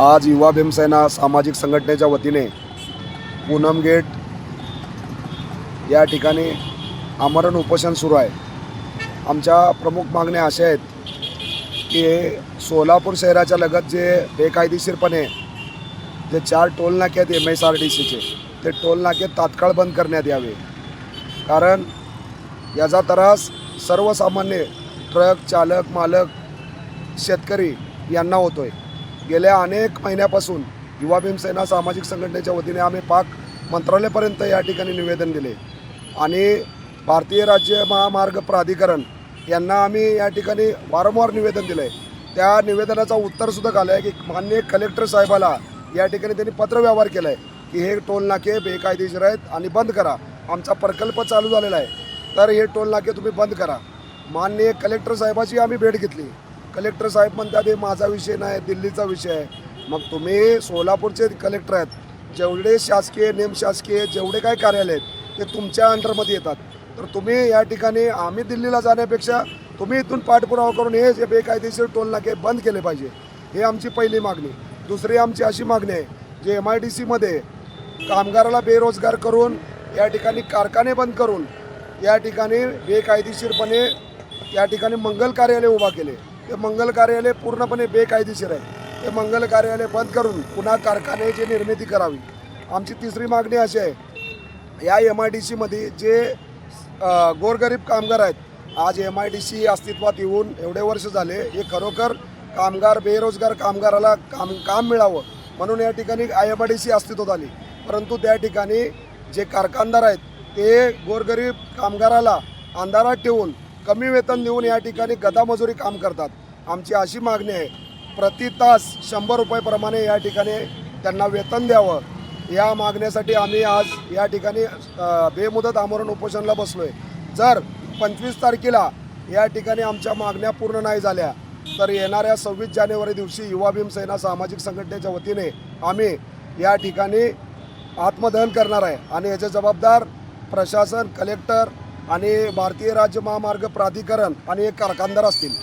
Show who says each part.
Speaker 1: आज युवा भीमसेना सामाजिक संघटनेच्या वतीने पूनम गेट या ठिकाणी आमरण उपोषण सुरू आहे. आमच्या प्रमुख मागण्या अशा आहेत की सोलापूर शहराच्या लगत जे बेकायदेशीरपणे जे चार टोल नाके आहेत एम एस आर डी सीचे ते टोल नाके तात्काळ बंद करण्यात यावे. कारण याचा त्रास सर्वसामान्य ट्रक चालक मालक शेतकरी यांना होतो आहे गेल्या अनेक महिन्यापासून युवा भीमसेना सामाजिक संघटनेच्या वतीने आम्ही पाक मंत्रालयापर्यंत या ठिकाणी निवेदन दिले. आणि भारतीय राज्य महामार्ग प्राधिकरण यांना आम्ही या ठिकाणी वारंवार निवेदन दिलं. आहे त्या निवेदनाचं उत्तरसुद्धा आलं आहे की मान्य कलेक्टर साहेबाला या ठिकाणी त्यांनी पत्रव्यवहार केला आहे की हे टोल नाके बेकायदेशीर आहेत आणि बंद करा. आमचा प्रकल्प चालू झालेला आहे. तर हे टोल नाके तुम्ही बंद करा. माननीय कलेक्टर साहेबाची आम्ही भेट घेतली. कलेक्टर साहेब म्हणतात हे माझा विषय नाही दिल्लीचा विषय आहे. मग तुम्ही सोलापूरचे कलेक्टर आहेत जेवढे शासकीय नेमशासकीय जेवढे काय कार्यालय आहेत ते तुमच्या अंडरमध्ये येतात. तर तुम्ही या ठिकाणी आम्ही दिल्लीला जाण्यापेक्षा तुम्ही इथून पाठपुरावा करून हे जे बेकायदेशीर टोल नाके बंद केले पाहिजे हे आमची पहिली मागणी. दुसरी आमची अशी मागणी आहे जे एम आय डी सीमध्ये कामगाराला बेरोजगार करून या ठिकाणी कारखाने बंद करून या ठिकाणी बेकायदेशीरपणे या ठिकाणी मंगल कार्यालय उभा केले. ते मंगल कार्यालय पूर्णपणे बेकायदेशीर आहे. ते मंगल कार्यालय बंद करून पुन्हा कारखान्याची निर्मिती करावी. आमची तिसरी मागणी अशी आहे या एम आय डी सीमध्ये जे गोरगरीब कामगार आहेत आज एम आय डी सी अस्तित्वात येऊन एवढे वर्ष झाले हे खरोखर कामगार बेरोजगार कामगाराला काम काम मिळावं म्हणून या ठिकाणी I M I D C अस्तित्वात आली. परंतु त्या ठिकाणी जे कारखानदार आहेत ते गोरगरीब कामगाराला अंधारात ठेवून कमी वेतन देऊन या ठिकाणी गदामजुरी काम करतात. आमची अशी मागणी आहे प्रति तास शंभर रुपयेप्रमाणे या ठिकाणी त्यांना वेतन द्यावं. या मागण्यासाठी आम्ही आज या ठिकाणी बेमुदत आमरण उपोषणाला बसलो आहे जर पंचवीस तारखेला या ठिकाणी आमच्या मागण्या पूर्ण नाही झाल्या तर येणाऱ्या सव्वीस जानेवारी दिवशी युवा भीमसेना सामाजिक संघटनेच्या वतीने आम्ही या ठिकाणी आत्मदहन करणार आहे. आणि याचे जबाबदार प्रशासन कलेक्टर आणि भारतीय राज्य महामार्ग प्राधिकरण आणि एक कारखानदार असतील.